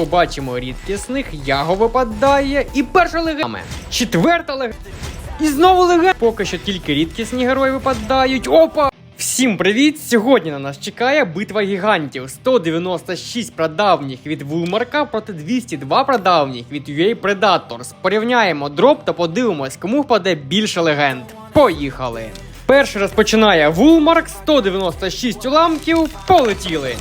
Побачимо рідкісних, яго випадає. І перша легенда. Четверта легенда. І знову легенда. Поки що тільки рідкісні герої випадають. Опа! Всім привіт! Сьогодні на нас чекає битва гігантів. 196 прадавніх від Вулмарка проти 202 прадавніх від UA Predators. Порівняємо дроп та подивимось, кому впаде більше легенд. Поїхали! Перший розпочинає Вулмарк, 196 уламків. Полетіли!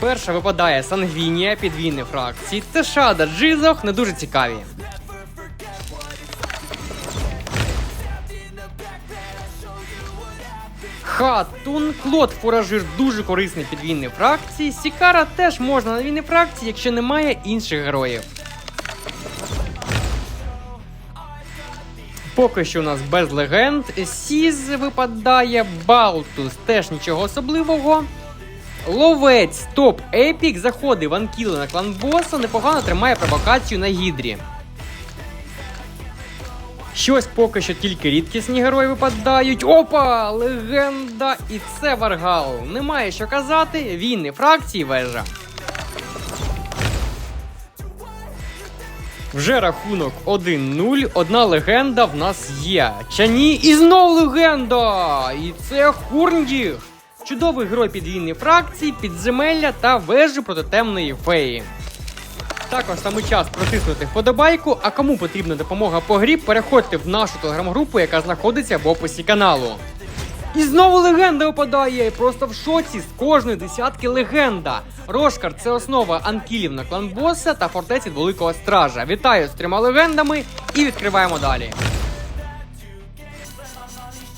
Перша випадає Сангвінія, підвійні фракції. Це Шада, Джизох, не дуже цікаві. Хатун, Клод Фуражир дуже корисний під війни фракції. Сікара теж можна на війни фракції, якщо немає інших героїв. Поки що у нас без легенд. Сіз випадає, Балтус теж нічого особливого. Ловець топ епік заходить в анкіли на клан боса, непогано тримає провокацію на гідрі. Щось поки що тільки рідкісні герої випадають. Опа! Легенда! І це Варгал. Немає що казати. Війни фракції вежа. Вже рахунок 1-0. Одна легенда в нас є. Чані і знов легенда! І це Хурндіг. Чудовий герой підвійної фракції, підземелля та вежі проти темної феї. Також саме час протиснути вподобайку, а кому потрібна допомога по грі, переходьте в нашу телеграм-групу, яка знаходиться в описі каналу. І знову легенда випадає, просто в шоці з кожної десятки легенда. Рошкар це основа анкілів на клан боса та фортеці Великого Стража. Вітаю з трьома легендами і відкриваємо далі.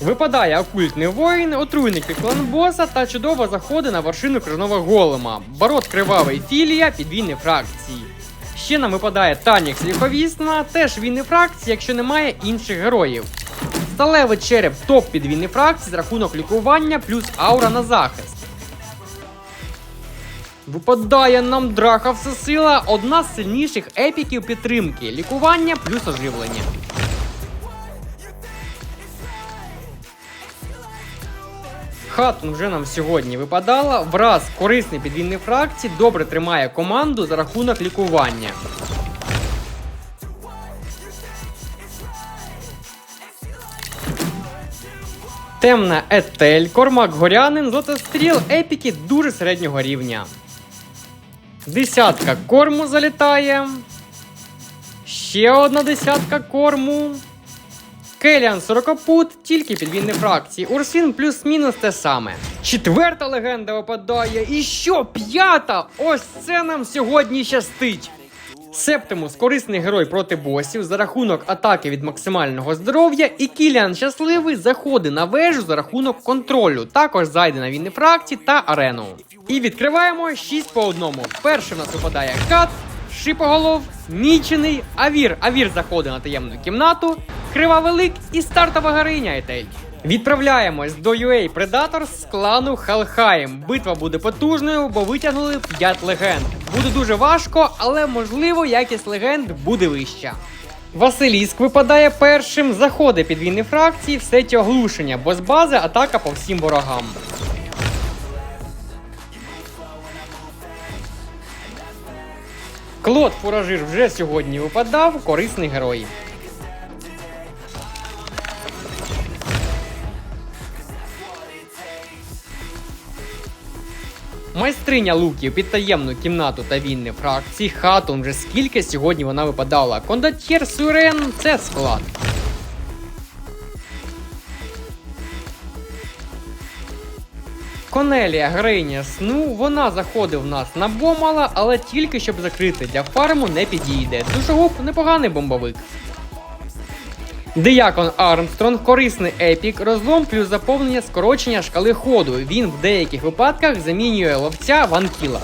Випадає окультний воїн, отруйник під клан боса та чудово заходить на вершину крижного голема. Барот кривавий філія підвійні фракції. Ще нам випадає Танікс Ліховісна, теж війни фракції, якщо немає інших героїв. Сталевий череп топ підвійни фракції з рахунок лікування плюс аура на захист. Випадає нам драха всесила, одна з сильніших епіків підтримки, лікування плюс оживлення. Хатун вже нам сьогодні випадала. Враз корисний підвійний фракції добре тримає команду за рахунок лікування. Темна етель, кормак горянин, злотостріл, епіки дуже середнього рівня. Десятка корму залітає. Ще одна десятка корму. Келіан 40 пут, тільки підвійні фракції. Урсін плюс-мінус те саме. Четверта легенда випадає. І що? П'ята? Ось це нам сьогодні щастить. Септимус корисний герой проти босів за рахунок атаки від максимального здоров'я, і Кіліан щасливий заходить на вежу за рахунок контролю. Також зайде на війни фракції та арену. І відкриваємо 6 по одному. Перший в нас випадає кат, шипоголов, мічений, авір. Авір заходить на таємну кімнату, крива велик і стартова гариня Етель. Відправляємось до UA Predators з клану Халхайм. Битва буде потужною, бо витягнули 5 легенд. Буде дуже важко, але можливо якість легенд буде вища. Василіск випадає першим, заходить під війни фракції в сеті оглушення, бо з бази атака по всім ворогам. Клод Фуражир вже сьогодні випадав, корисний герой. Майстриня луків під таємну кімнату та війни фракції. Хатун вже скільки сьогодні вона випадала. Кондотєр Сюрен це склад. Конелія Грейня Сну, вона заходить в нас на бомала, але тільки щоб закрити для фарму не підійде. Душогуб непоганий бомбовик. Диякон Армстронг корисний епік, розлом плюс заповнення скорочення шкали ходу. Він в деяких випадках замінює ловця в анкілах.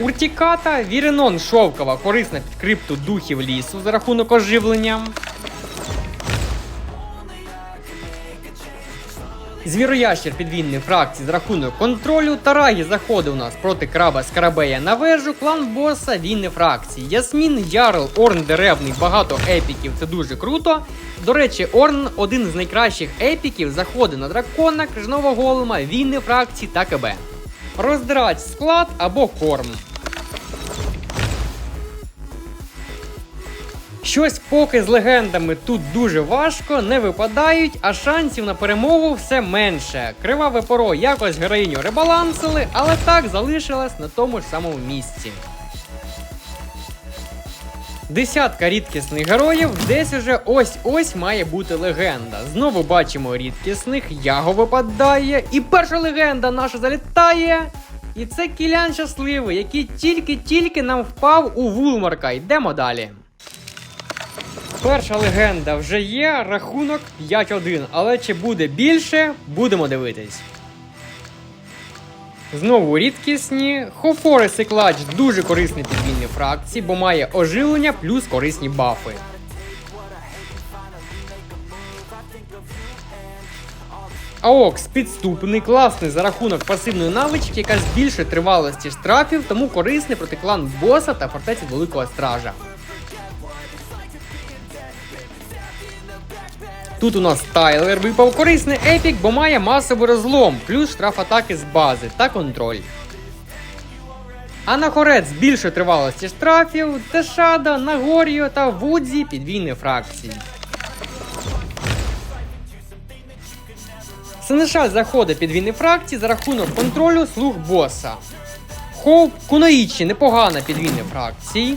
Уртіката Віренон Шовкова корисна під крипту духів лісу за рахунок оживлення. Звіроящер підвінний фракції з рахунок контролю. Тарагі заходить у нас проти краба Скарабея на вежу. Клан боса вінни фракції. Ясмін, Ярл, Орн деревний, багато епіків. Це дуже круто. До речі, Орн один з найкращих епіків. Заходить на дракона, крижного голема, вінни фракції та КБ. Роздирач склад або корм. Щось поки з легендами тут дуже важко, не випадають, а шансів на перемогу все менше. Криваве поро якось героїню ребалансили, але так залишилась на тому ж самому місці. Десятка рідкісних героїв, десь уже ось-ось має бути легенда. Знову бачимо рідкісних, яго випадає, і перша легенда наша залітає. І це кілян щасливий, який тільки-тільки нам впав у Вулмарка. Йдемо далі. Перша легенда вже є, рахунок 5-1, але чи буде більше, будемо дивитись. Знову рідкісні. Хофорис і клач дуже корисні підвійні фракції, бо має оживлення плюс корисні бафи. Аокс підступний, класний за рахунок пасивної навички, яка збільшує тривалості штрафів, тому корисний проти клан боса та фортеці Великого Стража. Тут у нас Тайлер випав корисний епік, бо має масовий розлом, плюс штраф атаки з бази та контроль. Анахорець збільшує тривалості штрафів, Тешада, Нагоріо та Вудзі підвійні фракції. Сенешаль заходить під війни фракції за рахунок контролю слуг боса. Хоуп Кунаїчі непогана підвійна фракції.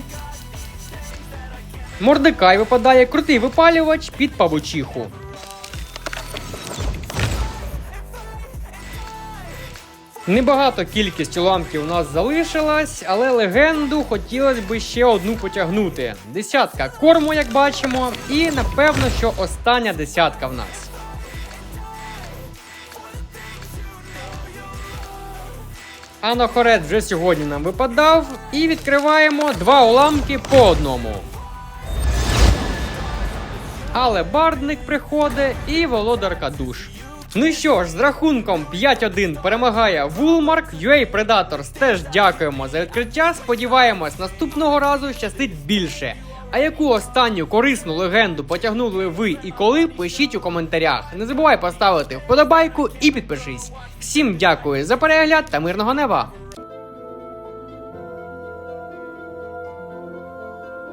Мордекай випадає крутий випалювач під павучиху. Небагато кількість уламків у нас залишилась, але легенду хотілося б ще одну потягнути. Десятка корму, як бачимо, і напевно, що остання десятка в нас. Анахорет вже сьогодні нам випадав, і відкриваємо два уламки по одному. Але бардник приходить і володарка душ. Ну що ж, з рахунком 5-1 перемагає Вулмарк. UA Predators теж дякуємо за відкриття. Сподіваємось, наступного разу щастить більше. А яку останню корисну легенду потягнули ви і коли? Пишіть у коментарях. Не забувай поставити вподобайку і підпишись. Всім дякую за перегляд та мирного неба!